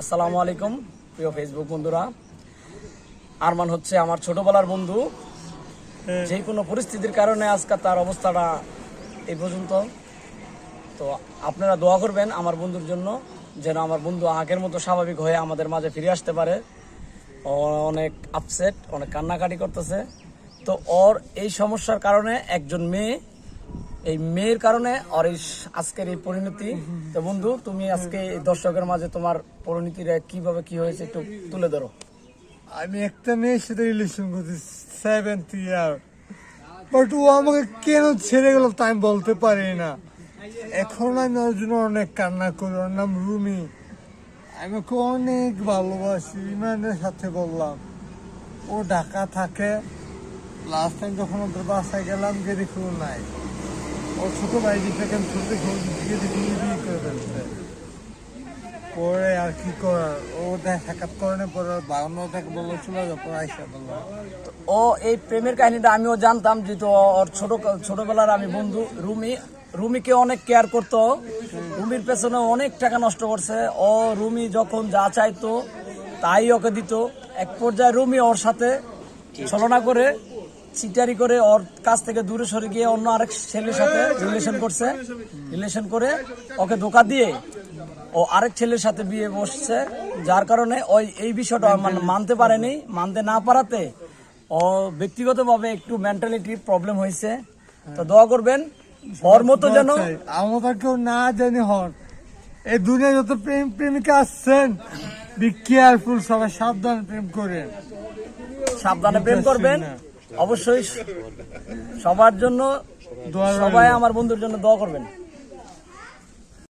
আসসালামু আলাইকুম প্রিয় ফেসবুক বন্ধুরা। আরমান হচ্ছে আমার ছোটবেলার বন্ধু। যে কোনো পরিস্থিতির কারণে আজকে তার অবস্থাটা এই পর্যন্ত। তো আপনারা দোয়া করবেন আমার বন্ধুর জন্য যেন আমার বন্ধু আগের মতো স্বাভাবিক হয়ে আমাদের মাঝে ফিরে আসতে পারে। ও অনেক আপসেট অনেক কান্নাকাটি করতেছে। তো ওর এই সমস্যার কারণে একজন মেয়ে এই মেয়ের কারণে ওর এই আজকের এই পরিণতি। তো বন্ধু, তুমি আজকে দর্শকের মাঝে তোমার পরিণতিটা কীভাবে কি হয়েছে একটু তুলে ধরো। আমি একটা মেয়ের সাথে রিলেশন করছি সেভেন্থ ইয়ার বাট ও আমাকে কেন ছেড়ে গেল তাই আমি বলতে পারি না। এখন আমি ওর জন্য অনেক কান্না করি, ওর নাম রুমি। আমি ওকে অনেক ভালোবাসি ইমানের সাথে বললাম। ও ঢাকা থাকে। লাস্ট টাইম যখন ওদের বাসায় গেলাম, গিয়ে দেখি ও নাই। ও ছোট ভাই আমি ছোট ওর দেখি ও বিয়ে করে ফেলছে পরে আর কি করার? ও দেখা সাক্ষাৎ করেনি পরে বাগানো তাকে বলল, চলে যাও বলল। ও এই প্রেমের কাহিনীটা আমিও জানতাম, যেহেতু ওর ছোট ছোটবেলার আমি বন্ধু, রুমি, রুমিকে অনেক কেয়ার করতো। রুমির পেছনে অনেক টাকা নষ্ট করছে। ও, রুমি যখন যা চাইতো, তাই ওকে দিত। এক পর্যায়ে রুমি ওর সাথে ছলনা করে চিটারি করে ওর কাছ থেকে দূরে সরে গিয়ে অন্য আরেক ছেলের সাথে রিলেশন করছে। রিলেশন করে ওকে ধোকা দিয়ে ও আরেক ছেলের সাথে বিয়ে বসছে যার কারণে ওই এই বিষয়টা মানে মানতে পারেনি। মানতে না পারাতে ও ব্যক্তিগতভাবে একটু মেন্টালিটি প্রবলেম হয়েছে। তো দোয়া করবেন ওর মতো যেন আমরা কেউ না জানি হন। এই দুনিয়া যত প্রেম প্রেমিকা আসছেন বি কেয়ারফুল সবাই সাবধানে প্রেম করেন। সাবধানে প্রেম করবেন। অবশ্যই সবার জন্য সবাই আমার বন্ধুর জন্য দোয়া করবেন।